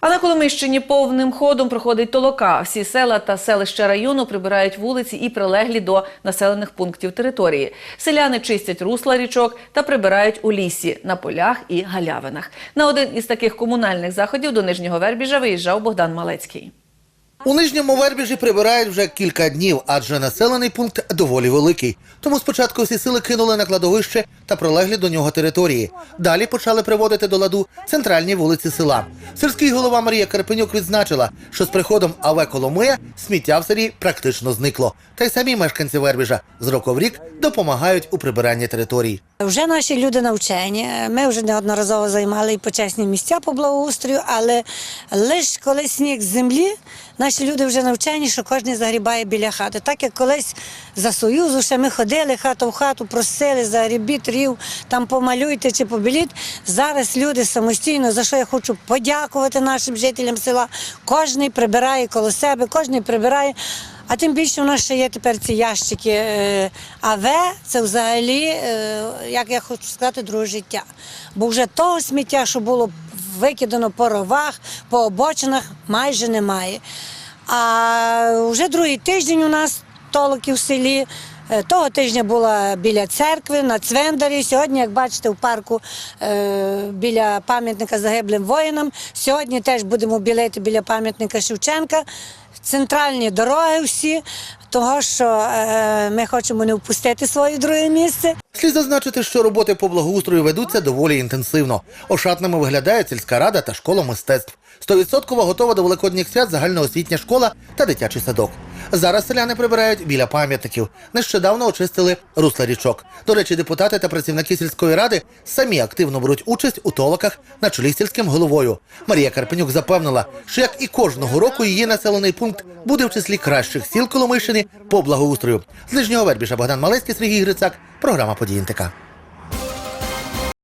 А на Коломийщині повним ходом проходить толока. Всі села та селища району прибирають вулиці і прилеглі до населених пунктів території. Селяни чистять русла річок та прибирають у лісі, на полях і галявинах. На один із таких комунальних заходів до Нижнього Вербіжа виїжджав Богдан Малецький. У нижньому Вербіжі прибирають вже кілька днів, адже населений пункт доволі великий. Тому спочатку всі сили кинули на кладовище та прилеглі до нього території. Далі почали приводити до ладу центральні вулиці села. Сільський голова Марія Карпенюк відзначила, що з приходом АВ Коломия сміття в селі практично зникло. Та й самі мешканці Вербіжа з року в рік допомагають у прибиранні територій. Вже наші люди навчені. Ми вже неодноразово займали і почесні місця по благоустрою, але лише коли сніг з землі, наші люди вже навчені, що кожен загрібає біля хати. Так як колись за Союзу ще ми ходили хату в хату, просили загрібіть рів, там помалюйте чи побіліть. Зараз люди самостійно, за що я хочу подякувати нашим жителям села. Кожен прибирає коло себе, кожен прибирає. А тим більше у нас ще є тепер ці ящики е, АВ, це взагалі, е, як я хочу сказати, друге життя. Бо вже того сміття, що було викидано по ровах, по обочинах, майже немає. А вже другий тиждень у нас толоки в селі. Е, Того тижня була біля церкви, на цвендарі. Сьогодні, як бачите, в парку е, біля пам'ятника загиблим воїнам. Сьогодні теж будемо білити біля пам'ятника Шевченка. Центральні дороги всі, того що е, ми хочемо не впустити своє друге місце. Слід зазначити, що роботи по благоустрою ведуться доволі інтенсивно. Ошатними виглядає сільська рада та школа мистецтв. Стовідсотково готова до великодніх свят загальноосвітня школа та дитячий садок. Зараз селяни прибирають біля пам'ятників. Нещодавно очистили русла річок. До речі, депутати та працівники сільської ради самі активно беруть участь у толоках на чолі сільським головою. Марія Карпенюк запевнила, що як і кожного року її населений пункт буде в числі кращих сіл Коломийщини по благоустрою. З Нижнього Вербіша Богдан Малецький, Сергій Грицак. Програма «Події НТК».